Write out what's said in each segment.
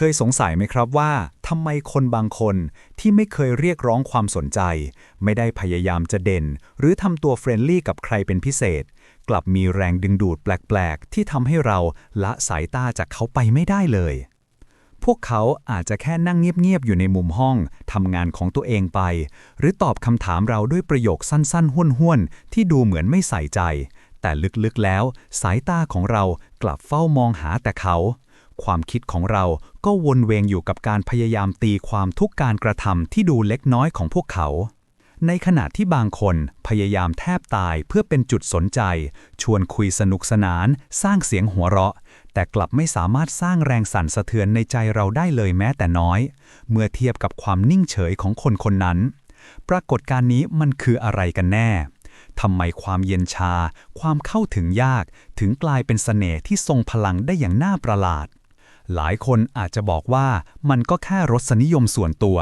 เคยสงสัยไหมครับว่าทำไมคนบางคนที่ไม่เคยเรียกร้องความสนใจ ไม่ได้พยายามจะเด่น หรือทำตัวเฟรนลี่กับใครเป็นพิเศษ กลับมีแรงดึงดูดแปลก ๆ ที่ทำให้เราละสายตาจากเขาไปไม่ได้เลย พวกเขาอาจจะแค่นั่งเงียบ ๆ อยู่ในมุมห้องทำงานของตัวเองไป หรือตอบคำถามเราด้วยประโยคสั้น ๆ ห้วนๆที่ดูเหมือนไม่ใส่ใจ แต่ลึกๆแล้ว สายตาของเรากลับเฝ้ามองหาแต่เขา ความคิดของเราก็วนเวียนอยู่กับการพยายามตีความทุกการกระทำที่ดูเล็กน้อยของพวกเขา ในขณะที่บางคนพยายามแทบตายเพื่อเป็นจุดสนใจ ชวนคุยสนุกสนาน สร้างเสียงหัวเราะ แต่กลับไม่สามารถสร้างแรงสั่นสะเทือนในใจเราได้เลยแม้แต่น้อย เมื่อเทียบกับความนิ่งเฉยของคนคนนั้น ปรากฏการนี้มันคืออะไรกันแน่ทำไมความเย็นชา ความเข้าถึงยาก ถึงกลายเป็นเสน่ห์ที่ทรงพลังได้อย่างน่าประหลาด หลายคนอาจจะบอกว่ามันก็แค่รสนิยมส่วนตัว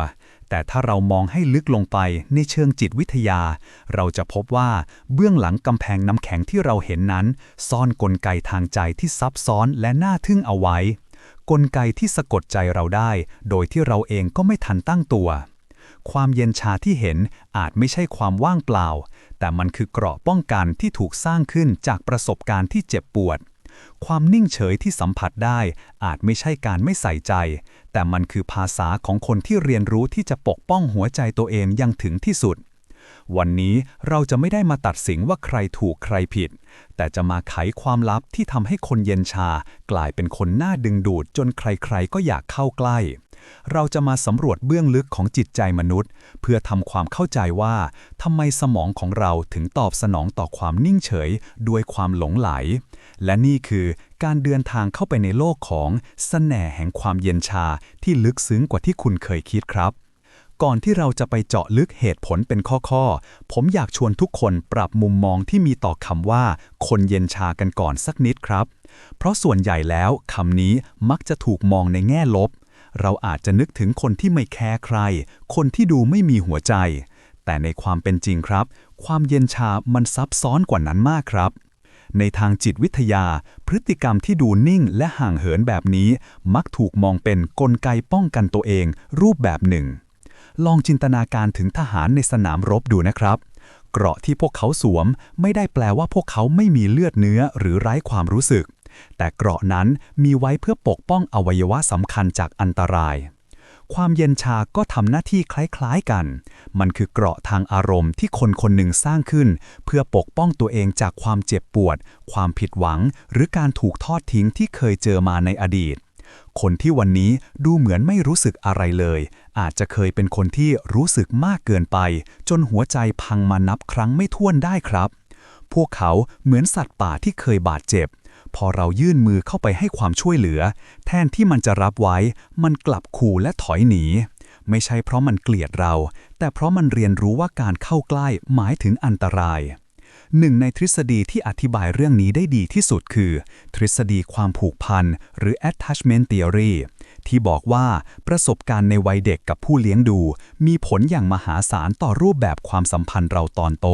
แต่ถ้าเรามองให้ลึกลงไปในเชิงจิตวิทยา เราจะพบว่าเบื้องหลังกำแพงน้ำแข็งที่เราเห็นนั้น ซ่อนนกลไกทางใจที่ซับซ้อนและน่าทึ่งเอาไว้ กลไกที่สะกดใจเราได้ โดยที่เราเองก็ไม่ทันตั้งตัว ความเย็นชาที่เห็นอาจไม่ใช่ความว่างเปล่า แต่มันคือเกราะป้องกันที่ถูกสร้างขึ้นจากประสบการณ์ที่เจ็บปวด ความนิ่งเฉยที่สัมผัสได้ อาจไม่ใช่การไม่ใส่ใจ แต่มันคือภาษาของคนที่เรียนรู้ที่จะปกป้องหัวใจตัวเองยังถึงที่สุด วันนี้เราจะไม่ได้มาตัดสินว่าใครถูกใครผิด แต่จะมาไขความลับที่ทำให้คนเย็นชา กลายเป็นคนน่าดึงดูดจนใครๆก็อยากเข้าใกล้ เราจะมาสำรวจเบื้องลึกของจิตใจมนุษย์ เพื่อทำความเข้าใจว่าทำไมสมองของเราถึงตอบสนองต่อความนิ่งเฉยด้วยความหลงไหล และนี่คือการเดินทางเข้าไปในโลกของสแสน่แห่งความเย็นชาที่ลึกซึ้งกว่าที่คุณเคยคิดครับ ก่อนที่เราจะไปเจาะลึกเหตุผลเป็นข้อๆ ผมอยากชวนทุกคนปรับมุมมองที่มีต่อคำว่า คนเย็นชากันก่อนสักนิดครับ เพราะส่วนใหญ่แล้วคำนี้มักจะถูกมองในแง่ลบ เราอาจจะนึกถึงคนที่ไม่แคร์ใคร คนที่ดูไม่มีหัวใจ แต่ในความเป็นจริงครับ ความเย็นชามันซับซ้อนกว่านั้นมากครับ ในทางจิตวิทยา พฤติกรรมที่ดูนิ่งและห่างเหินแบบนี้ มักถูกมองเป็นนกลไกป้องกันตัวเอง รูปแบบหนึ่ง ลองจินตนาการถึงทหารในสนามรบดูนะครับเกราะที่พวกเขาสวมไม่ได้แปลว่าพวกเขาไม่มีเลือดเนื้อหรือไร้ความรู้สึก แต่เกราะนั้นมีไว้เพื่อปกป้องอวัยวะสำคัญจากอันตราย ความเย็นชาก็ทำหน้าที่คล้ายๆกัน มันคือเกราะทางอารมณ์ที่คนคนหนึ่งสร้างขึ้น เพื่อปกป้องตัวเองจากความเจ็บปวด ความผิดหวัง หรือการถูกทอดทิ้งที่เคยเจอมาในอดีต คนที่วันนี้ดูเหมือนไม่รู้สึกอะไรเลย อาจจะเคยเป็นคนที่รู้สึกมากเกินไป จนหัวใจพังมานับครั้งไม่ถ้วนได้ครับพวกเขาเหมือนสัตว์ป่าที่เคยบาดเจ็บ พอเรายื่นมือเข้าไปให้ความช่วยเหลือ แทนที่มันจะรับไว้ มันกลับขู่และถอยหนี ไม่ใช่เพราะมันเกลียดเรา แต่เพราะมันเรียนรู้ว่าการเข้าใกล้หมายถึงอันตราย หนึ่งในทฤษฎีที่อธิบายเรื่องนี้ได้ดีที่สุดคือ ทฤษฎีความผูกพัน หรือ attachment theory ที่บอกว่าประสบการณ์ในวัยเด็กกับผู้เลี้ยงดู มีผลอย่างมหาศาลต่อรูปแบบความสัมพันธ์เราตอนโต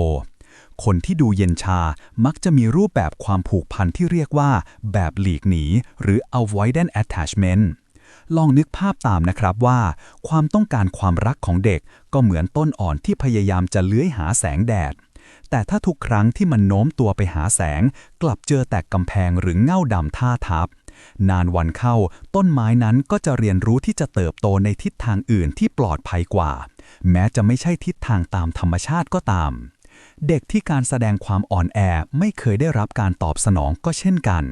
คนที่ดูเย็นชามักจะมีรูปแบบความผูกพันที่เรียกว่า แบบหลีกหนี หรือ avoidant attachment ลองนึกภาพตามนะครับว่า ความต้องการความรักของเด็กก็เหมือนต้นอ่อนที่พยายามจะเลื้อยหาแสงแดด แต่ถ้าทุกครั้งที่มันโน้มตัวไปหาแสง กลับเจอแต่กำแพงหรือเง่าดำท่าทับ นานวันเข้า ต้นไม้นั้นก็จะเรียนรู้ที่จะเติบโตในทิศทางอื่นที่ปลอดภัยกว่า แม้จะไม่ใช่ทิศทางตามธรรมชาติก็ตาม เด็กที่การแสดงความอ่อนแอไม่เคยได้รับการตอบสนองก็เช่นกัน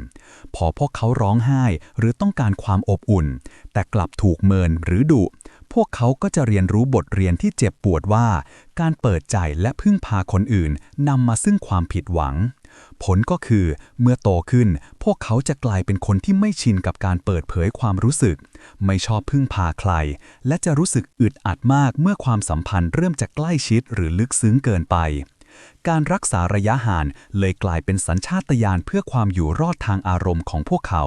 พอพวกเขาร้องไห้หรือต้องการความอบอุ่น แต่กลับถูกเมินหรือดุ พวกเขาก็จะเรียนรู้บทเรียนที่เจ็บปวดว่า การเปิดใจและพึ่งพาคนอื่นนำมาซึ่งความผิดหวัง ผลก็คือเมื่อโตขึ้น พวกเขาจะกลายเป็นคนที่ไม่ชินกับการเปิดเผยความรู้สึก ไม่ชอบพึ่งพาใคร และจะรู้สึกอึดอัดมากเมื่อความสัมพันธ์เริ่มจะใกล้ชิดหรือลึกซึ้งเกินไป การรักษาระยะห่างเลยกลายเป็นสัญชาตญาณเพื่อความอยู่รอดทางอารมณ์ของพวกเขา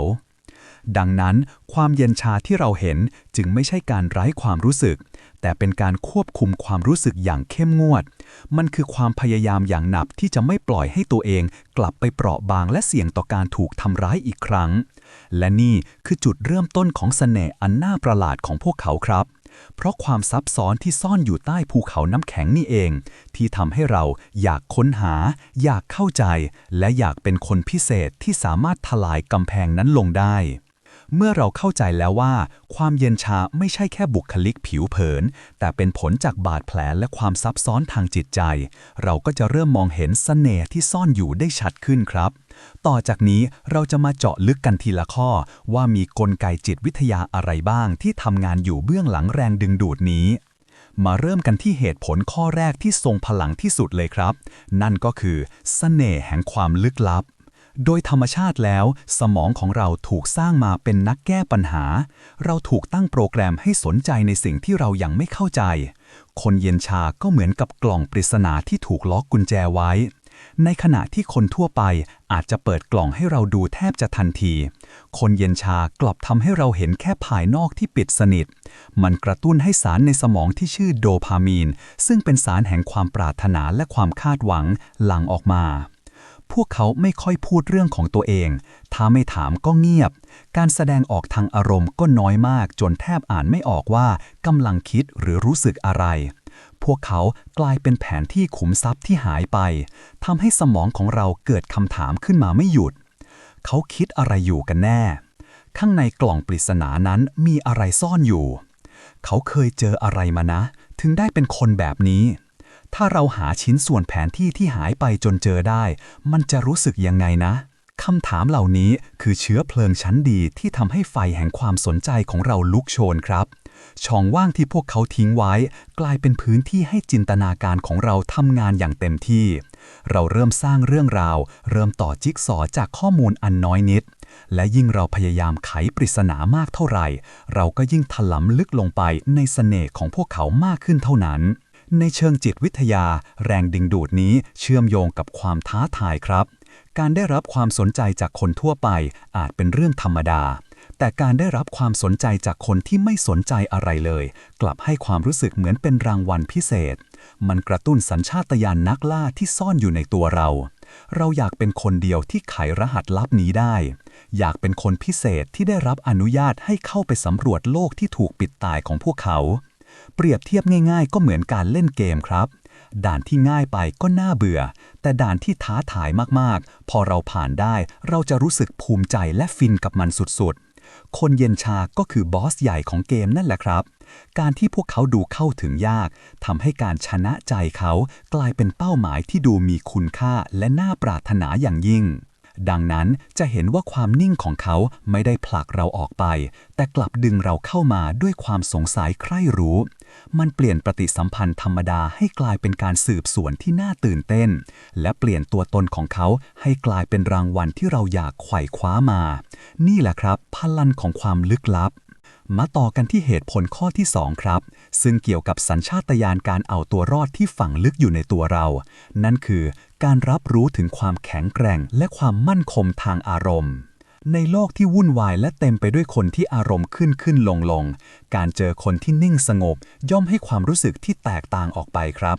ดังนั้น ความเย็นชาที่เราเห็นจึงไม่ใช่การไร้ความรู้สึก แต่เป็นการควบคุมความรู้สึกอย่างเข้มงวด มันคือความพยายามอย่างหนักที่จะไม่ปล่อยให้ตัวเองกลับไปเปราะบางและเสี่ยงต่อการถูกทำร้ายอีกครั้ง และนี่คือจุดเริ่มต้นของเสน่ห์อันน่าประหลาดของพวกเขาครับ เพราะความซับซ้อนที่ซ่อนอยู่ใต้ภูเขาน้ำแข็งนี่เอง ที่ทำให้เราอยากค้นหา อยากเข้าใจ และอยากเป็นคนพิเศษที่สามารถทลายกำแพงนั้นลงได้ เมื่อเราเข้าใจแล้วว่า ความเย็นชาไม่ใช่แค่บุคลิกผิวเผิน แต่เป็นผลจากบาดแผลและความซับซ้อนทางจิตใจ เราก็จะเริ่มมองเห็นเสน่ห์ที่ซ่อนอยู่ได้ชัดขึ้นครับ ต่อจากนี้เราจะมาเจาะลึกกันทีละข้อ ว่ามีกลไกจิตวิทยาอะไรบ้างที่ทำงานอยู่เบื้องหลังแรงดึงดูดนี้ มาเริ่มกันที่เหตุผลข้อแรกที่ทรงพลังที่สุดเลยครับ นั่นก็คือเสน่ห์แห่งความลึกลับ โดยธรรมชาติแล้ว สมองของเราถูกสร้างมาเป็นนักแก้ปัญหา เราถูกตั้งโปรแกรมให้สนใจในสิ่งที่เรายังไม่เข้าใจ คนเย็นชาก็เหมือนกับกล่องปริศนาที่ถูกล็อกกุญแจไว้ ในขณะที่คนทั่วไปอาจจะเปิดกล่องให้เราดูแทบจะทันที คนเย็นชากลับทำให้เราเห็นแค่ภายนอกที่ปิดสนิท มันกระตุ้นให้สารในสมองที่ชื่อโดพามีน ซึ่งเป็นสารแห่งความปรารถนาและความคาดหวังหลั่งออกมาพวกเขาไม่ค่อยพูดเรื่องของตัวเอง ถ้าไม่ถามก็เงียบ การแสดงออกทางอารมณ์ก็น้อยมากจนแทบอ่านไม่ออกว่ากำลังคิดหรือรู้สึกอะไร พวกเขากลายเป็นแผนที่ขุมทรัพย์ที่หายไปทำให้สมองของเราเกิดคำถามขึ้นมาไม่หยุด เขาคิดอะไรอยู่กันแน่ ข้างในกล่องปริศนานั้นมีอะไรซ่อนอยู่ เขาเคยเจออะไรมานะ ถึงได้เป็นคนแบบนี้ ถ้าเราหาชิ้นส่วนแผนที่ที่หายไปจนเจอได้ มันจะรู้สึกยังไงนะคำถามเหล่านี้คือเชื้อเพลิงชั้นดีที่ทำให้ไฟแห่งความสนใจของเราลุกโชนครับ ช่องว่างที่พวกเขาทิ้งไว้ กลายเป็นพื้นที่ให้จินตนาการของเราทำงานอย่างเต็มที่ เราเริ่มสร้างเรื่องราว เริ่มต่อจิ๊กซอจากข้อมูลอันน้อยนิด และยิ่งเราพยายามไขปริศนามากเท่าไหร่ เราก็ยิ่งถลำลึกลงไปในเสน่ห์ของพวกเขามากขึ้นเท่านั้น ในเชิงจิตวิทยา แรงดึงดูดนี้เชื่อมโยงกับความท้าทายครับ การได้รับความสนใจจากคนทั่วไปอาจเป็นเรื่องธรรมดา แต่การได้รับความสนใจจากคนที่ไม่สนใจอะไรเลย กลับให้ความรู้สึกเหมือนเป็นรางวัลพิเศษ มันกระตุ้นสัญชาตญาณนักล่าที่ซ่อนอยู่ในตัวเรา เราอยากเป็นคนเดียวที่ไขรหัสลับนี้ได้ อยากเป็นคนพิเศษที่ได้รับอนุญาตให้เข้าไปสำรวจโลกที่ถูกปิดตายของพวกเขา เปรียบเทียบง่ายๆ ก็เหมือนการเล่นเกมครับด่านที่ง่ายไปก็น่าเบื่อ แต่ด่านที่ท้าทายมากๆ พอเราผ่านได้ เราจะรู้สึกภูมิใจและฟินกับมันสุดๆ คนเย็นชาก็คือบอสใหญ่ของเกมนั่นแหละครับ การที่พวกเขาดูเข้าถึงยากทำให้การชนะใจเขากลายเป็นเป้าหมายที่ดูมีคุณค่าและน่าปรารถนาอย่างยิ่ง ดังนั้นจะเห็นว่าความนิ่งของเขาไม่ได้ผลักเราออกไป แต่กลับดึงเราเข้ามาด้วยความสงสัยใคร่รู้ มันเปลี่ยนปฏิสัมพันธ์ธรรมดาให้กลายเป็นการสืบสวนที่น่าตื่นเต้น และเปลี่ยนตัวตนของเขาให้กลายเป็นรางวัลที่เราอยากไขว่คว้ามา นี่แหละครับ พลังของความลึกลับมาต่อกันที่เหตุผลข้อที่ 2 ครับ ซึ่งเกี่ยวกับสัญชาตญาณการเอาตัวรอดที่ฝังลึกอยู่ในตัวเรา นั่นคือ การรับรู้ถึงความแข็งแกร่งและความมั่นคงทางอารมณ์ ในโลกที่วุ่นวายและเต็มไปด้วยคนที่อารมณ์ขึ้นขึ้นลงลง การเจอคนที่นิ่งสงบ ย่อมให้ความรู้สึกที่แตกต่างออกไปครับ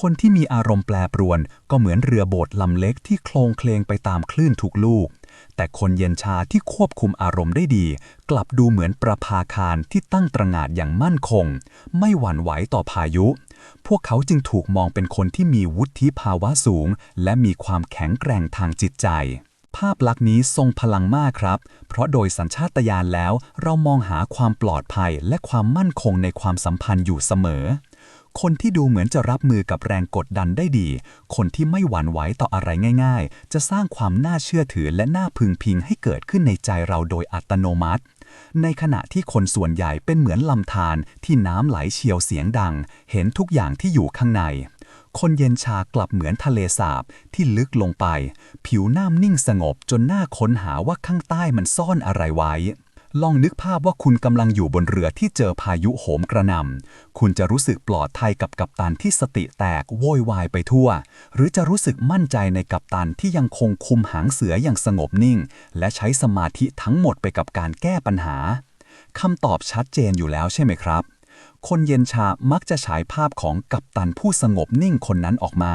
คนที่มีอารมณ์แปรปรวน ก็เหมือนเรือโบสลำเล็กที่โคลงเคลงไปตามคลื่นทุกลูก แต่คนเย็นชาที่ควบคุมอารมณ์ได้ดี กลับดูเหมือนประภาคารที่ตั้งตระหง่านอย่างมั่นคง ไม่หวั่นไหวต่อพายุ พวกเขาจึงถูกมองเป็นคนที่มีวุฒิภาวะสูง และมีความแข็งแกร่งทางจิตใจ ภาพลักษณ์นี้ทรงพลังมากครับ เพราะโดยสัญชาตญาณแล้ว เรามองหาความปลอดภัยและความมั่นคงในความสัมพันธ์อยู่เสมอ คนที่ดูเหมือนจะรับมือกับแรงกดดันได้ดี คนที่ไม่หวั่นไหวต่ออะไรง่าย ๆ จะสร้างความน่าเชื่อถือและน่าพึงพิงให้เกิดขึ้นในใจเราโดยอัตโนมัติ ในขณะที่คนส่วนใหญ่เป็นเหมือนลำธารที่น้ำไหลเฉียวเสียงดัง เห็นทุกอย่างที่อยู่ข้างใน คนเย็นชากลับเหมือนทะเลสาบที่ลึกลงไป ผิวน้ำนิ่งสงบจนน่าค้นหาว่าข้างใต้มันซ่อนอะไรไว้ ลองนึกภาพว่าคุณกำลังอยู่บนเรือที่เจอพายุโหมกระหน่ำคุณจะรู้สึกปลอดภัยกับกัปตันที่สติแตกโวยวายไปทั่ว หรือจะรู้สึกมั่นใจในกัปตันที่ยังคงคุมหางเสืออย่างสงบนิ่ง และใช้สมาธิทั้งหมดไปกับการแก้ปัญหา คำตอบชัดเจนอยู่แล้วใช่ไหมครับ คนเย็นชามักจะฉายภาพของกัปตันผู้สงบนิ่งคนนั้นออกมา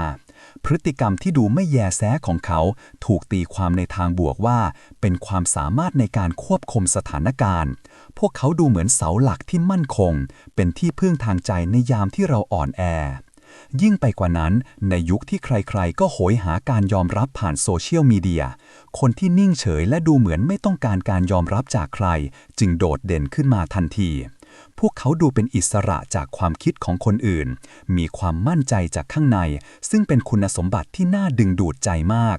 พฤติกรรมที่ดูไม่แยแสของเขาถูกตีความในทางบวกว่า เป็นความสามารถในการควบคุมสถานการณ์ พวกเขาดูเหมือนเสาหลักที่มั่นคง เป็นที่พึ่งทางใจในยามที่เราอ่อนแอ ยิ่งไปกว่านั้นในยุคที่ใครๆ ก็โหยหาการยอมรับผ่านโซเชียลมีเดีย คนที่นิ่งเฉยและดูเหมือนไม่ต้องการการยอมรับจากใคร จึงโดดเด่นขึ้นมาทันที วกเขาดูเป็นอิสระจากความคิดของคนอื่น มีความมั่นใจจากข้างใน ซึ่งเป็นคุณสมบัติที่น่าดึงดูดใจมาก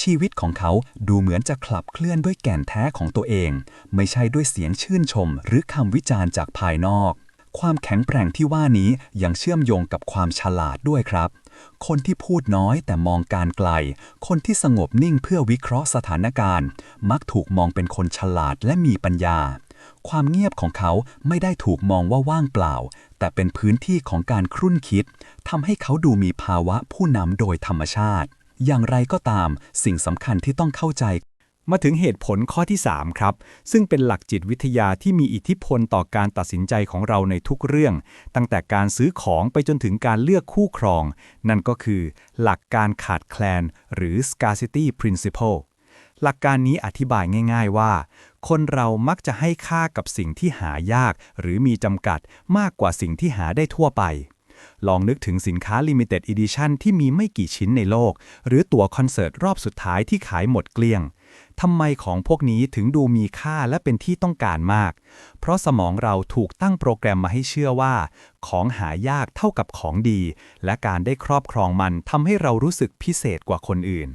ชีวิตของเขาดูเหมือนจะขับเคลื่อนด้วยแก่นแท้ของตัวเอง ไม่ใช่ด้วยเสียงชื่นชม หรือคำวิจารณ์จากภายนอก ความแข็งแกร่งที่ว่านี้ยังเชื่อมโยงกับความฉลาดด้วยครับคนที่พูดน้อยแต่มองการไกล คนที่สงบนิ่งเพื่อวิเคราะห์สถานการณ์ มักถูกมองเป็นคนฉลาดและมีปัญญา ความเงียบของเขาไม่ได้ถูกมองว่าว่างเปล่า แต่เป็นพื้นที่ของการครุ่นคิดทำให้เขาดูมีภาวะผู้นำโดยธรรมชาติ อย่างไรก็ตาม สิ่งสำคัญที่ต้องเข้าใจ มาถึงเหตุผลข้อที่ 3 ครับ ซึ่งเป็นหลักจิตวิทยาที่มีอิทธิพลต่อการตัดสินใจของเราในทุกเรื่อง ตั้งแต่การซื้อของไปจนถึงการเลือกคู่ครอง นั่นก็คือ หลักการขาดแคลน หรือ scarcity principle หลักการนี้อธิบายง่าย ๆ ว่า คนเรามักจะให้ค่ากับสิ่งที่หายาก หรือมีจำกัดมากกว่าสิ่งที่หาได้ทั่วไป ลองนึกถึงสินค้า Limited Edition ที่มีไม่กี่ชิ้นในโลก หรือตั๋วคอนเสิร์ตรอบสุดท้ายที่ขายหมดเกลี้ยงทำไมของพวกนี้ถึงดูมีค่าและเป็นที่ต้องการมาก เพราะสมองเราถูกตั้งโปรแกรมมาให้เชื่อว่า ของหายากเท่ากับของดี และการได้ครอบครองมันทำให้เรารู้สึกพิเศษกว่าคนอื่น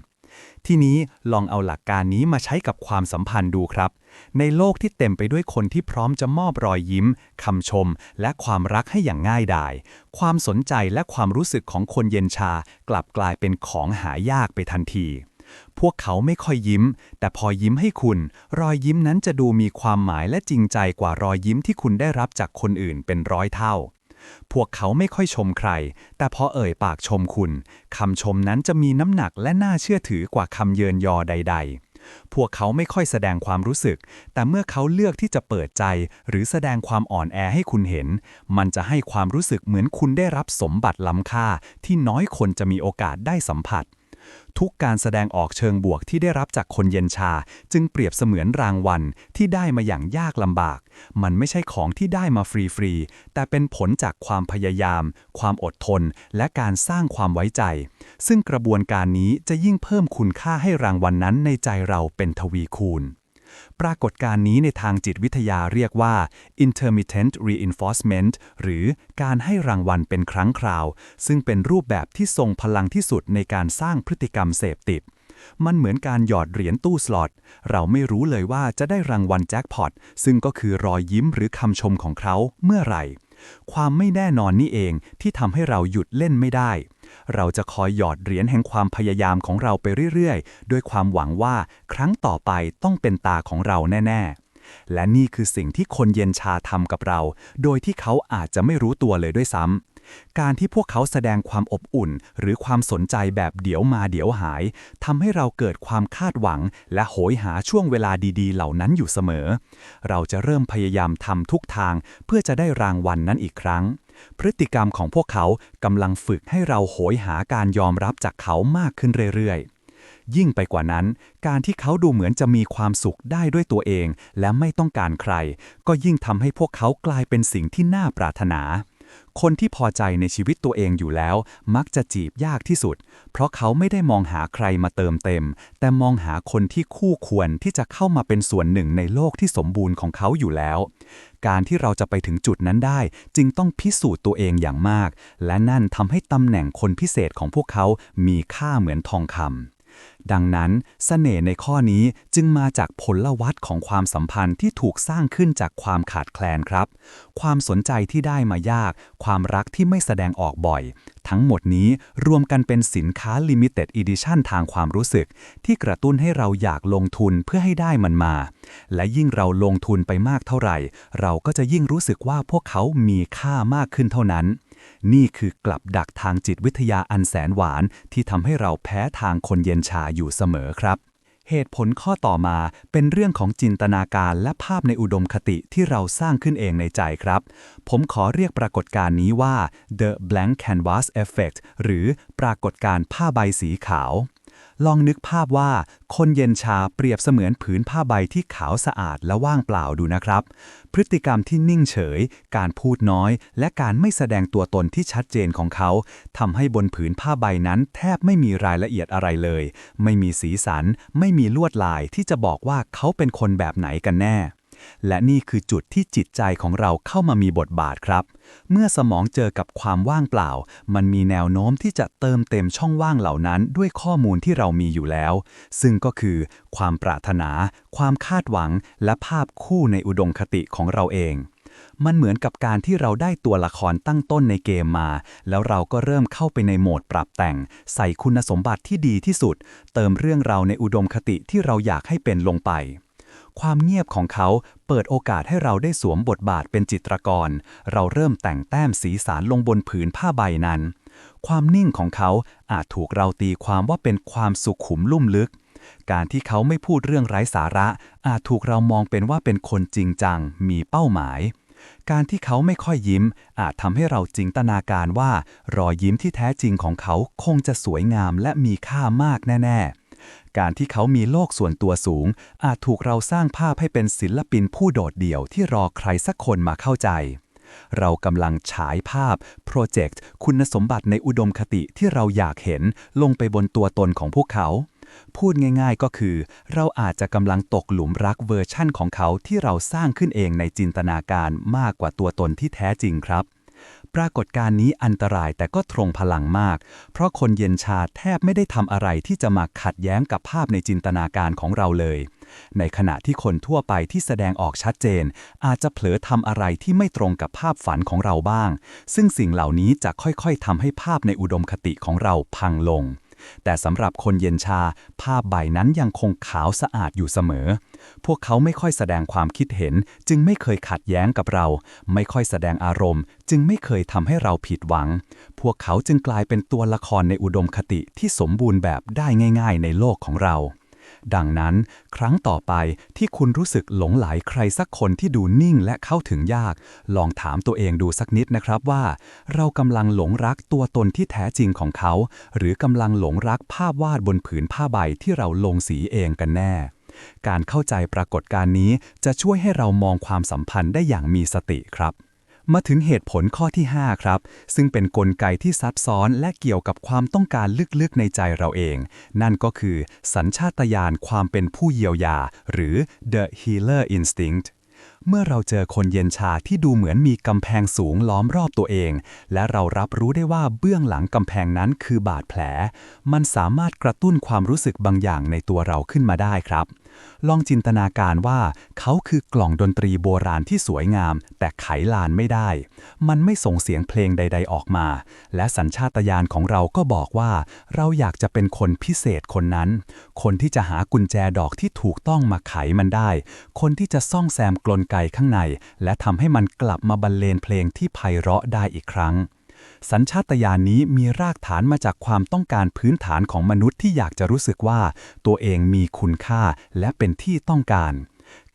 ทีนี้ลองเอาหลักการนี้มาใช้กับความสัมพันธ์ดูครับ ในโลกที่เต็มไปด้วยคนที่พร้อมจะมอบรอยยิ้มคำชม และความรักให้อย่างง่ายดาย ความสนใจและความรู้สึกของคนเย็นชา กลับกลายเป็นของหายากไปทันทีพวกเขาไม่ค่อยยิ้ม แต่พอยิ้มให้คุณ รอยยิ้มนั้นจะดูมีความหมายและจริงใจกว่ารอยยิ้มที่คุณได้รับจากคนอื่นเป็นร้อยเท่า พวกเขาไม่ค่อยชมใคร แต่พอเอ่ยปากชมคุณ คำชมนั้นจะมีน้ำหนักและน่าเชื่อถือกว่าคำเยินยอใด ๆ พวกเขาไม่ค่อยแสดงความรู้สึก แต่เมื่อเขาเลือกที่จะเปิดใจ หรือแสดงความอ่อนแอให้คุณเห็น มันจะให้ความรู้สึกเหมือนคุณได้รับสมบัติล้ำค่าที่น้อยคนจะมีโอกาสได้สัมผัส ทุกการแสดงออกเชิงบวกที่ได้รับจากคนเย็นชา จึงเปรียบเสมือนรางวัลที่ได้มาอย่างยากลำบาก มันไม่ใช่ของที่ได้มาฟรีๆ แต่เป็นผลจากความพยายาม ความอดทน และการสร้างความไว้ใจ ซึ่งกระบวนการนี้จะยิ่งเพิ่มคุณค่าให้รางวัลนนั้นในใจเราเป็นทวีคูณ รากฏการณ์นี้ในทางจิตวิทยาเรียกว่า intermittent reinforcement หรือการให้รางวัลเป็นครั้งคราว ซึ่งเป็นรูปแบบที่ทรงพลังที่สุดในการสร้างพฤติกรรมเสพติด มันเหมือนการหยอดเหรียญตู้สล็อต เราไม่รู้เลยว่าจะได้รางวัลแจ็คพอต ซึ่งก็คือรอยยิ้มหรือคำชมของเขาเมื่อไหร่ ความไม่แน่นอนนี่เองที่ทำให้เราหยุดเล่นไม่ได้เราจะคอยหยอดเหรียญแห่งความพยายามของเราไปเรื่อยๆ ด้วยความหวังว่าครั้งต่อไปต้องเป็นตาของเราแน่ ๆ และนี่คือสิ่งที่คนเย็นชาทำกับเรา โดยที่เขาอาจจะไม่รู้ตัวเลยด้วยซ้ำ การที่พวกเขาแสดงความอบอุ่น หรือความสนใจแบบเดี๋ยวมาเดี๋ยวหายทำให้เราเกิดความคาดหวัง และโหยหาช่วงเวลาดีๆ เหล่านั้นอยู่เสมอ เราจะเริ่มพยายามทำทุกทาง เพื่อจะได้รางวัลนนั้นอีกครั้ง พฤติกรรมของพวกเขากำลังฝึกให้เราโหยหาการยอมรับจากเขามากขึ้นเรื่อยๆยิ่งไปกว่านั้น การที่เขาดูเหมือนจะมีความสุขได้ด้วยตัวเอง และไม่ต้องการใคร ก็ยิ่งทำให้พวกเขากลายเป็นสิ่งที่น่าปรารถนา คนที่พอใจในชีวิตตัวเองอยู่แล้ว มักจะจีบยากที่สุด เพราะเขาไม่ได้มองหาใครมาเติมเต็ม แต่มองหาคนที่คู่ควรที่จะเข้ามาเป็นส่วนหนึ่งในโลกที่สมบูรณ์ของเขาอยู่แล้ว การที่เราจะไปถึงจุดนั้นได้ จึงต้องพิสูจน์ตัวเองอย่างมาก และนั่นทำให้ตำแหน่งคนพิเศษของพวกเขามีค่าเหมือนทองคำ ดังนั้นสเสน่ห์ในข้อนี้จึงมาจากผลวัตของความสัมพันธ์ที่ถูกสร้างขึ้นจากความขาดแคลนครับ ความสนใจที่ได้มายาก ความรักที่ไม่แสดงออกบ่อย ทั้งหมดนี้รวมกันเป็นสินค้า Limited Edition ทางความรู้สึก ที่กระตุ้นให้เราอยากลงทุนเพื่อให้ได้มันมา และยิ่งเราลงทุนไปมากเท่าไหร่ เราก็จะยิ่งรู้สึกว่าพวกเขามีค่ามากขึ้นเท่านั้น นี่คือกลับดักทางจิตวิทยาอันแสนหวานที่ทำให้เราแพ้ทางคนเย็นชาอยู่เสมอครับ เหตุผลข้อต่อมาเป็นเรื่องของจินตนาการและภาพในอุดมคติที่เราสร้างขึ้นเองในใจครับ ผมขอเรียกปรากฏการณ์นี้ว่า the blank canvas effect หรือปรากฏการณ์ผ้าใบสีขาว ลองนึกภาพว่า คนเย็นชาเปรียบเสมือนผืนผ้าใบที่ขาวสะอาดและว่างเปล่าดูนะครับ พฤติกรรมที่นิ่งเฉย การพูดน้อย และการไม่แสดงตัวตนที่ชัดเจนของเขาทำให้บนผืนผ้าใบนั้น แทบไม่มีรายละเอียดอะไรเลย ไม่มีสีสัน ไม่มีลวดลายที่จะบอกว่าเขาเป็นคนแบบไหนกันแน่ และนี่คือจุดที่จิตใจของเราเข้ามามีบทบาทครับ เมื่อสมองเจอกับความว่างเปล่า มันมีแนวโน้มที่จะเติมเต็มช่องว่างเหล่านั้นด้วยข้อมูลที่เรามีอยู่แล้ว ซึ่งก็คือความปรารถนา ความคาดหวัง และภาพคู่ในอุดมคติของเราเองมันเหมือนกับการที่เราได้ตัวละครตั้งต้นในเกมมา แล้วเราก็เริ่มเข้าไปในโหมดปรับแต่ง ใส่คุณสมบัติที่ดีที่สุด เติมเรื่องราวในอุดมคติที่เราอยากให้เป็นลงไป ความเงียบของเขาเปิดโอกาสให้เราได้สวมบทบาทเป็นจิตรกร เราเริ่มแต่งแต้มสีสารลงบนผืนผ้าใบนั้น ความนิ่งของเขาอาจถูกเราตีความว่าเป็นความสุขุมลุ่มลึก การที่เขาไม่พูดเรื่องไร้สาระ อาจถูกเรามองเป็นว่าเป็นคนจริงจัง มีเป้าหมายการที่เขาไม่ค่อยยิ้ม อาจทำให้เราจินตนาการว่า รอยยิ้มที่แท้จริงของเขาคงจะสวยงามและมีค่ามากแน่ ๆ การที่เขามีโลกส่วนตัวสูง อาจถูกเราสร้างภาพให้เป็นศิลปินผู้โดดเดี่ยวที่รอใครสักคนมาเข้าใจ เรากำลังฉายภาพ โปรเจกต์ คุณสมบัติในอุดมคติที่เราอยากเห็นลงไปบนตัวตนของพวกเขา พูดง่ายๆก็คือ เราอาจจะกำลังตกหลุมรักเวอร์ชั่นของเขาที่เราสร้างขึ้นเองในจินตนาการมากกว่าตัวตนที่แท้จริงครับ ปรากฏการณ์นี้อันตรายแต่ก็ตรงพลังมาก เพราะคนเย็นชาแทบไม่ได้ทำอะไรที่จะมาขัดแย้งกับภาพในจินตนาการของเราเลย ในขณะที่คนทั่วไปที่แสดงออกชัดเจน อาจจะเผลอทำอะไรที่ไม่ตรงกับภาพฝันของเราบ้าง ซึ่งสิ่งเหล่านี้จะค่อยๆทำให้ภาพในอุดมคติของเราพังลง แต่สำหรับคนเย็นชา ภาพใบนั้นยังคงขาวสะอาดอยู่เสมอ พวกเขาไม่ค่อยแสดงความคิดเห็น จึงไม่เคยขัดแย้งกับเรา ไม่ค่อยแสดงอารมณ์ จึงไม่เคยทำให้เราผิดหวัง พวกเขาจึงกลายเป็นตัวละครในอุดมคติที่สมบูรณ์แบบได้ง่าย ๆ ในโลกของเรา ดังนั้น ครั้งต่อไปที่คุณรู้สึกหลงไหลใครสักคนที่ดูนิ่งและเข้าถึงยาก ลองถามตัวเองดูสักนิดนะครับว่า เรากำลังหลงรักตัวตนที่แท้จริงของเขา หรือกำลังหลงรักภาพวาดบนผืนผ้าใบที่เราลงสีเองกันแน่การเข้าใจปรากฏการณ์นี้จะช่วยให้เรามองความสัมพันธ์ได้อย่างมีสติครับ มาถึงเหตุผลข้อที่ 5 ครับ ซึ่งเป็นนกลไกที่ซับซ้อนและเกี่ยวกับความต้องการลึกๆในใจเราเอง นั่นก็คือ สัญชาตญาณความเป็นผู้เยียวยา หรือ the healer instinct เมื่อเราเจอคนเย็นชาที่ดูเหมือนมีกำแพงสูงล้อมรอบตัวเอง และเรารับรู้ได้ว่าเบื้องหลังกำแพงนั้นคือบาดแผล มันสามารถกระตุ้นความรู้สึกบางอย่างในตัวเราขึ้นมาได้ครับ ลองจินตนาการว่าเขาคือกล่องดนตรีโบราณที่สวยงาม แต่ไขลานไม่ได้ มันไม่ส่งเสียงเพลงใด ๆออกมา และสัญชาตญาณของเราก็บอกว่า เราอยากจะเป็นคนพิเศษคนนั้น คนที่จะหากุญแจดอกที่ถูกต้องมาไขมันได้ คนที่จะซ่องแซมกลไกข้างใน และทำให้มันกลับมาบรรเลงเพลงที่ไพเราะได้อีกครั้ง สัญชาตญาณนี้มีรากฐานมาจากความต้องการพื้นฐานของมนุษย์ที่อยากจะรู้สึกว่า ตัวเองมีคุณค่าและเป็นที่ต้องการ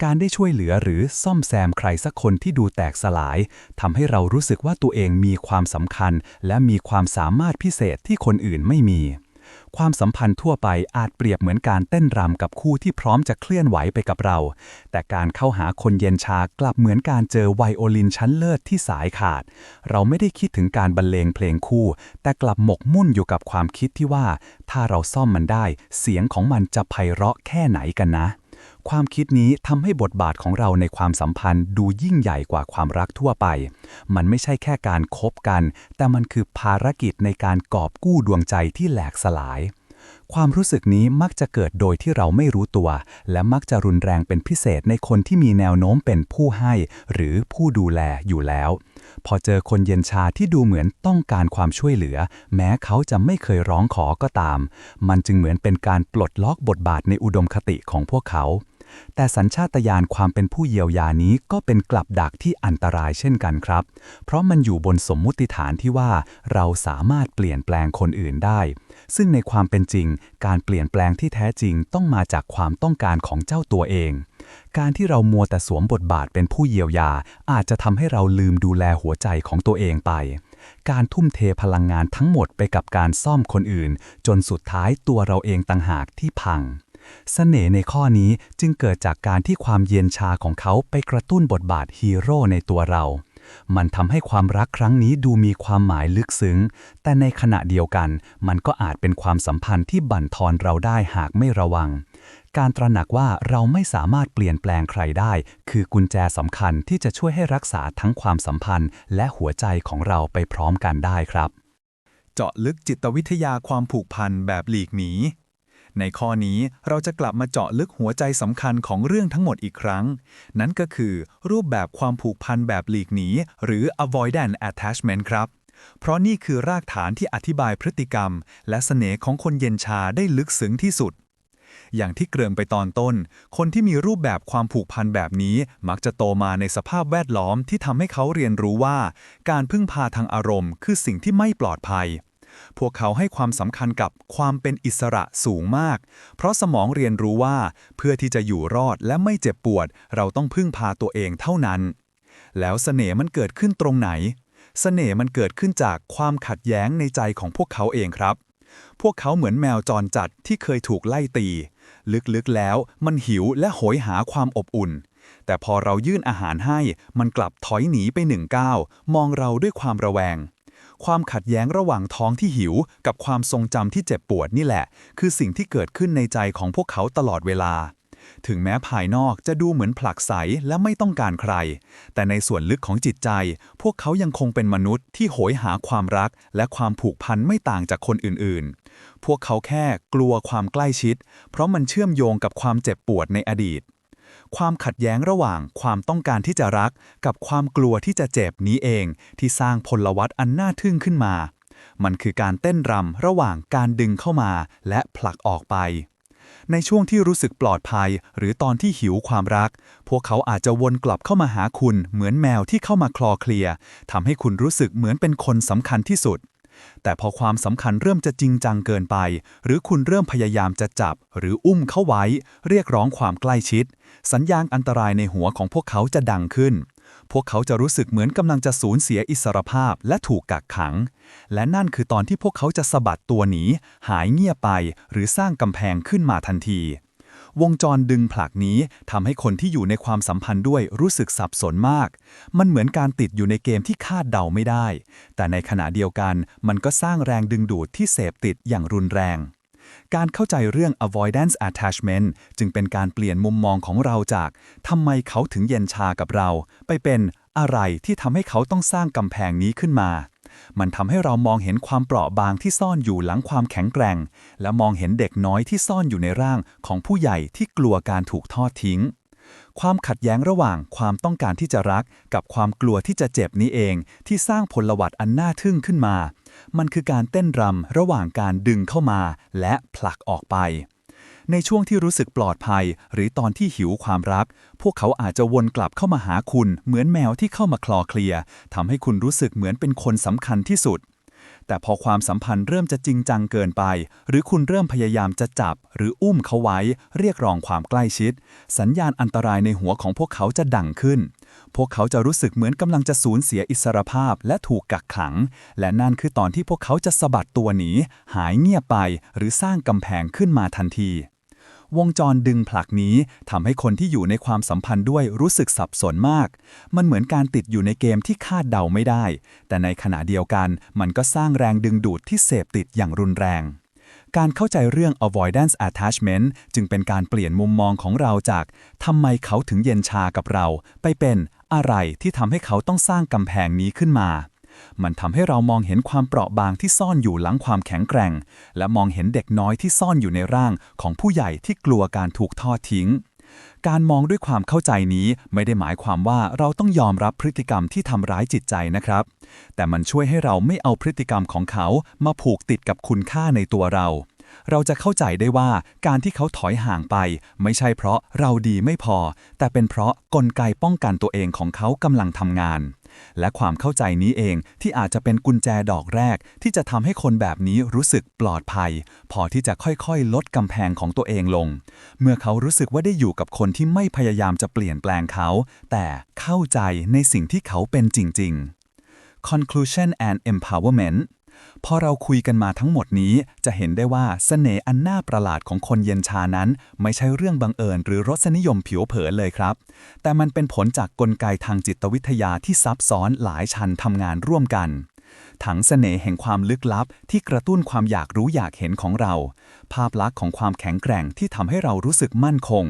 การได้ช่วยเหลือหรือซ่อมแซมใครสักคนที่ดูแตกสลายทำให้เรารู้สึกว่าตัวเองมีความสำคัญ และมีความสามารถพิเศษที่คนอื่นไม่มี ความสัมพันธ์ทั่วไปอาจเปรียบเหมือนการเต้นรำกับคู่ที่พร้อมจะเคลื่อนไหวไปกับเรา แต่การเข้าหาคนเย็นชากลับเหมือนการเจอไวโอลินชั้นเลิศที่สายขาด เราไม่ได้คิดถึงการบรรเลงเพลงคู่ แต่กลับหมกมุ่นอยู่กับความคิดที่ว่า ถ้าเราซ่อมมันได้ เสียงของมันจะไพเราะแค่ไหนกันนะ ความคิดนี้ทำให้บทบาทของเราในความสัมพันธ์ดูยิ่งใหญ่กว่าความรักทั่วไป มันไม่ใช่แค่การคบกัน แต่มันคือภารกิจในการกอบกู้ดวงใจที่แหลกสลาย ความรู้สึกนี้มักจะเกิดโดยที่เราไม่รู้ตัว และมักจะรุนแรงเป็นพิเศษในคนที่มีแนวโน้มเป็นผู้ให้ หรือผู้ดูแลอยู่แล้ว พอเจอคนเย็นชาที่ดูเหมือนต้องการความช่วยเหลือ แม้เขาจะไม่เคยร้องขอก็ตาม มันจึงเหมือนเป็นการปลดล็อกบทบาทในอุดมคติของพวกเขา แต่สัญชาตญาณความเป็นผู้เยียวยานี้ก็เป็นกลับดักที่อันตรายเช่นกันครับ เพราะมันอยู่บนสมมุติฐานที่ว่า เราสามารถเปลี่ยนแปลงคนอื่นได้ ซึ่งในความเป็นจริง การเปลี่ยนแปลงที่แท้จริงต้องมาจากความต้องการของเจ้าตัวเอง การที่เรามัวแต่สวมบทบาทเป็นผู้เยียวยา อาจจะทำให้เราลืมดูแลหัวใจของตัวเองไป การทุ่มเทพลังงานทั้งหมดไปกับการซ่อมคนอื่น จนสุดท้ายตัวเราเองต่างหากที่พังเสน่ห์ในข้อนี้จึงเกิดจากการที่ความเย็นชาของเขาไปกระตุ้นบทบาทฮีโร่ในตัวเรา มันทำให้ความรักครั้งนี้ดูมีความหมายลึกซึ้ง แต่ในขณะเดียวกัน มันก็อาจเป็นความสัมพันธ์ที่บั่นทอนเราได้หากไม่ระวัง การตระหนักว่าเราไม่สามารถเปลี่ยนแปลงใครได้ คือกุญแจสำคัญที่จะช่วยให้รักษาทั้งความสัมพันธ์ และหัวใจของเราไปพร้อมกันได้ครับ เจาะลึกจิตวิทยาความผูกพันแบบหลีกหนี ในข้อนี้เราจะกลับมาเจาะลึกหัวใจสำคัญของเรื่องทั้งหมดอีกครั้ง นั่นก็คือ รูปแบบความผูกพันแบบหลีกหนีหรือ avoidant attachment ครับ เพราะนี่คือรากฐานที่อธิบายพฤติกรรม และเสน่ห์ของคนเย็นชาได้ลึกซึ้งที่สุด อย่างที่เกริ่นไปตอนต้น คนที่มีรูปแบบความผูกพันแบบนี้ มักจะโตมาในสภาพแวดล้อมที่ทำให้เขาเรียนรู้ว่า การพึ่งพาทางอารมณ์ คือสิ่งที่ไม่ปลอดภัย พวกเขาให้ความสำคัญกับความเป็นอิสระสูงมาก เพราะสมองเรียนรู้ว่า เพื่อที่จะอยู่รอดและไม่เจ็บปวด เราต้องพึ่งพาตัวเองเท่านั้น แล้วเสน่ห์มันเกิดขึ้นตรงไหน เสน่ห์มันเกิดขึ้นจากความขัดแย้งในใจของพวกเขาเองครับ พวกเขาเหมือนแมวจรจัดที่เคยถูกไล่ตี ลึกๆแล้วมันหิวและโหยหาความอบอุ่นแต่พอเรายื่นอาหารให้ มันกลับถอยหนีไปหนึ่งก้าว มองเราด้วยความระแวง ความขัดแย้งระหว่างท้องที่หิว กับความทรงจำที่เจ็บปวดนี่แหละ คือสิ่งที่เกิดขึ้นในใจของพวกเขาตลอดเวลา ถึงแม้ภายนอกจะดูเหมือนผลักไสและไม่ต้องการใคร แต่ในส่วนลึกของจิตใจ พวกเขายังคงเป็นมนุษย์ที่โหยหาความรัก และความผูกพันไม่ต่างจากคนอื่นๆ พวกเขาแค่กลัวความใกล้ชิด เพราะมันเชื่อมโยงกับความเจ็บปวดในอดีต ความขัดแย้งระหว่างความต้องการที่จะรัก กับความกลัวที่จะเจ็บนี้เอง ที่สร้างพลวัตอันน่าทึ่งขึ้นมา มันคือการเต้นรำระหว่างการดึงเข้ามาและผลักออกไป ในช่วงที่รู้สึกปลอดภัย หรือตอนที่หิวความรัก พวกเขาอาจจะวนกลับเข้ามาหาคุณ เหมือนแมวที่เข้ามาคลอเคลียทำให้คุณรู้สึกเหมือนเป็นคนสำคัญที่สุดแต่พอความสำคัญเริ่มจะจริงจังเกินไป หรือคุณเริ่มพยายามจะจับ หรืออุ้มเข้าไว้ เรียกร้องความใกล้ชิด สัญญาณอันตรายในหัวของพวกเขาจะดังขึ้น พวกเขาจะรู้สึกเหมือนกำลังจะสูญเสียอิสรภาพและถูกกักขัง และนั่นคือตอนที่พวกเขาจะสะบัดตัวหนี หายเงียบไป หรือสร้างกำแพงขึ้นมาทันที วงจรดึงผลักนี้ทำให้คนที่อยู่ในความสัมพันธ์ด้วยรู้สึกสับสนมาก มันเหมือนการติดอยู่ในเกมที่คาดเดาไม่ได้ แต่ในขณะเดียวกันมันก็สร้างแรงดึงดูดที่เสพติดอย่างรุนแรง การเข้าใจเรื่อง avoidance attachment จึงเป็นการเปลี่ยนมุมมองของเราจากทำไมเขาถึงเย็นชากับเรา ไปเป็นอะไรที่ทำให้เขาต้องสร้างกำแพงนี้ขึ้นมา มันทำให้เรามองเห็นความเปราะบางที่ซ่อนอยู่หลังความแข็งแกร่ง และมองเห็นเด็กน้อยที่ซ่อนอยู่ในร่างของผู้ใหญ่ที่กลัวการถูกทอดทิ้ง ความขัดแย้งระหว่างความต้องการที่จะรัก กับความกลัวที่จะเจ็บนี้เอง ที่สร้างผลวัตอันน่าทึ่งขึ้นมา มันคือการเต้นรำระหว่างการดึงเข้ามา และผลักออกไป ในช่วงที่รู้สึกปลอดภัย หรือตอนที่หิวความรัก พวกเขาอาจจะวนกลับเข้ามาหาคุณ เหมือนแมวที่เข้ามาคลอเคลียทำให้คุณรู้สึกเหมือนเป็นคนสำคัญที่สุด แต่พอความสัมพันธ์เริ่มจะจริงจังเกินไป หรือคุณเริ่มพยายามจะจับ หรืออุ้มเขาไว้ เรียกร้องความใกล้ชิด สัญญาณอันตรายในหัวของพวกเขาจะดังขึ้น พวกเขาจะรู้สึกเหมือนกำลังจะสูญเสียอิสรภาพและถูกกักขัง และนั่นคือตอนที่พวกเขาจะสะบัดตัวหนี หายเงียบไป หรือสร้างกำแพงขึ้นมาทันที วงจรดึงผลักนี้ทำให้คนที่อยู่ในความสัมพันธ์ด้วยรู้สึกสับสนมาก มันเหมือนการติดอยู่ในเกมที่คาดเดาไม่ได้ แต่ในขณะเดียวกัน มันก็สร้างแรงดึงดูดที่เสพติดอย่างรุนแรง การเข้าใจเรื่อง avoidance attachment จึงเป็นการเปลี่ยนมุมมองของเราจากทำไมเขาถึงเย็นชากับเรา ไปเป็นอะไรที่ทำให้เขาต้องสร้างกำแพงนี้ขึ้นมา มันทำให้เรามองเห็นความเปราะบางที่ซ่อนอยู่หลังความแข็งแกร่ง และมองเห็นเด็กน้อยที่ซ่อนอยู่ในร่างของผู้ใหญ่ที่กลัวการถูกทอดทิ้ง การมองด้วยความเข้าใจนี้ไม่ได้หมายความว่าเราต้องยอมรับพฤติกรรมที่ทำร้ายจิตใจนะครับ แต่มันช่วยให้เราไม่เอาพฤติกรรมของเขามาผูกติดกับคุณค่าในตัวเรา เราจะเข้าใจได้ว่าการที่เขาถอยห่างไป ไม่ใช่เพราะเราดีไม่พอ แต่เป็นเพราะกลไกป้องกันตัวเองของเขากำลังทำงาน และความเข้าใจนี้เองที่อาจจะเป็นกุญแจดอกแรก ที่จะทำให้คนแบบนี้รู้สึกปลอดภัย พอที่จะค่อยๆ ลดกำแพงของตัวเองลง เมื่อเขารู้สึกว่าได้อยู่กับคนที่ไม่พยายามจะเปลี่ยนแปลงเขา แต่เข้าใจในสิ่งที่เขาเป็นจริง ๆ Conclusion and Empowerment พอเราคุยกันมาทั้งหมดนี้จะเห็นได้ว่าเสน่ห์อันน่าประหลาดของคนเย็นชานั้น ไม่ใช่เรื่องบังเอิญหรือรสนิยมผิวเผินเลยครับ แต่มันเป็นผลจากกลไกทางจิตวิทยาที่ซับซ้อนหลายชั้นทำงานร่วมกันถังเสน่ห์แห่งความลึกลับที่กระตุ้นความอยากรู้อยากเห็นของเรา ภาพลักษณ์ของความแข็งแกร่งที่ทำให้เรารู้สึกมั่นคง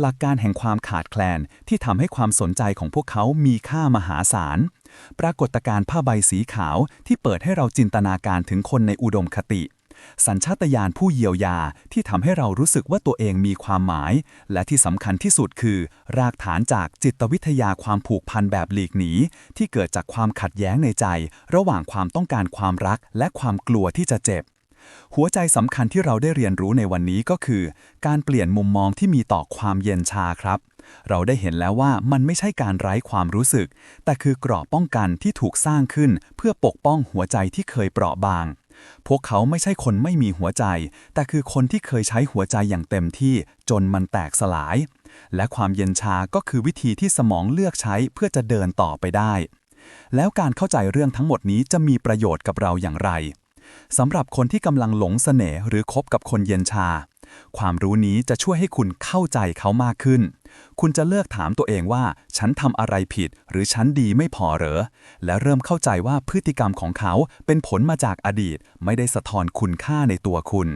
หลักการแห่งความขาดแคลนที่ทำให้ความสนใจของพวกเขามีค่ามหาศาล ปรากฏการ์ผ้าใบสีขาวที่เปิดให้เราจินตนาการถึงคนในอุดมคติ สัญชาตญาณผู้เยียวยาที่ทำให้เรารู้สึกว่าตัวเองมีความหมาย และที่สำคัญที่สุดคือ รากฐานจากจิตวิทยาความผูกพันแบบหลีกหนีที่เกิดจากความขัดแย้งในใจ ระหว่างความต้องการความรักและความกลัวที่จะเจ็บ หัวใจสำคัญที่เราได้เรียนรู้ในวันนี้ก็คือ การเปลี่ยนมุมมองที่มีต่อความเย็นชาครับ เราได้เห็นแล้วว่ามันไม่ใช่การไร้ความรู้สึก แต่คือเกราะป้องกันที่ถูกสร้างขึ้น เพื่อปกป้องหัวใจที่เคยเปราะบาง พวกเขาไม่ใช่คนไม่มีหัวใจ แต่คือคนที่เคยใช้หัวใจอย่างเต็มที่จนมันแตกสลาย และความเย็นชาก็คือวิธีที่สมองเลือกใช้เพื่อจะเดินต่อไปได้ แล้วการเข้าใจเรื่องทั้งหมดนี้จะมีประโยชน์กับเราอย่างไร สำหรับคนที่กำลังหลงเสน่ห์หรือคบกับคนเย็นชา ความรู้นี้จะช่วยให้คุณเข้าใจเขามากขึ้น คุณจะเลิกถามตัวเองว่า ฉันทำอะไรผิด หรือฉันดีไม่พอเหรอ และเริ่มเข้าใจว่าพฤติกรรมของเขาเป็นผลมาจากอดีต ไม่ได้สะท้อนคุณค่าในตัวคุณ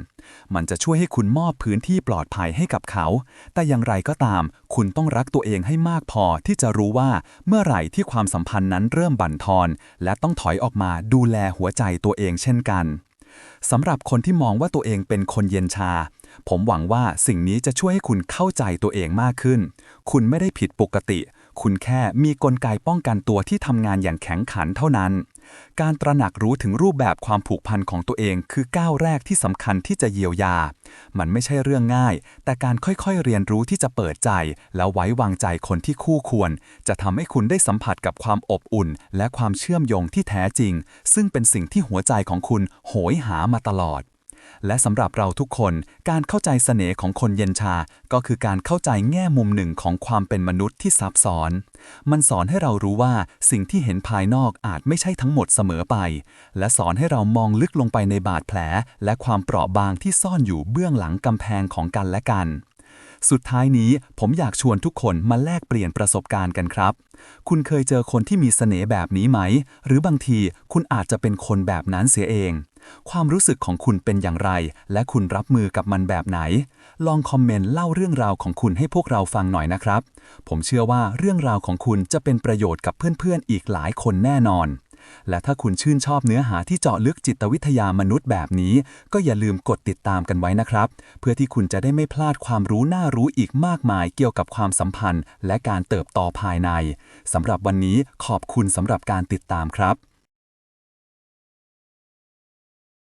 มันจะช่วยให้คุณมอบพื้นที่ปลอดภัยให้กับเขา แต่อย่างไรก็ตาม คุณต้องรักตัวเองให้มากพอที่จะรู้ว่าเมื่อไหร่ที่ความสัมพันธ์นั้นเริ่มบั่นทอน และต้องถอยออกมาดูแลหัวใจตัวเองเช่นกันสำหรับคนที่มองว่าตัวเองเป็นคนเย็นชา ผมหวังว่าสิ่งนี้จะช่วยให้คุณเข้าใจตัวเองมากขึ้น คุณไม่ได้ผิดปกติ คุณแค่มีกลไกป้องกันตัวที่ทำงานอย่างแข็งขันเท่านั้น การตระหนักรู้ถึงรูปแบบความผูกพันของตัวเองคือก้าวแรกที่สำคัญที่จะเยียวยา มันไม่ใช่เรื่องง่าย แต่การค่อยๆเรียนรู้ที่จะเปิดใจ แล้วไว้วางใจคนที่คู่ควร จะทำให้คุณได้สัมผัสกับความอบอุ่น และความเชื่อมโยงที่แท้จริง ซึ่งเป็นสิ่งที่หัวใจของคุณโหยหามาตลอด และสำหรับเราทุกคนการเข้าใจเสน่ห์ของคนเย็นชา ก็คือการเข้าใจแง่มุมหนึ่งของความเป็นมนุษย์ที่ซับซ้อน มันสอนให้เรารู้ว่าสิ่งที่เห็นภายนอกอาจไม่ใช่ทั้งหมดเสมอไป และสอนให้เรามองลึกลงไปในบาดแผล และความเปราะบางที่ซ่อนอยู่เบื้องหลังกำแพงของกันและกัน สุดท้ายนี้ผมอยากชวนทุกคนมาแลกเปลี่ยนประสบการณ์กันครับ คุณเคยเจอคนที่มีเสน่ห์แบบนี้ไหม หรือบางทีคุณอาจจะเป็นคนแบบนั้นเสียเอง ความรู้สึกของคุณเป็นอย่างไร และคุณรับมือกับมันแบบไหน ลองคอมเมนต์เล่าเรื่องราวของคุณให้พวกเราฟังหน่อยนะครับ ผมเชื่อว่าเรื่องราวของคุณจะเป็นประโยชน์กับเพื่อนๆอีกหลายคนแน่นอน และถ้าคุณชื่นชอบเนื้อหาที่เจาะลึกจิตวิทยามนุษย์แบบนี้ ก็อย่าลืมกดติดตามกันไว้นะครับ เพื่อที่คุณจะได้ไม่พลาดความรู้น่ารู้อีกมากมายเกี่ยวกับความสัมพันธ์ และการเติบโตภายในสำหรับวันนี้ขอบคุณสำหรับการติดตามครับ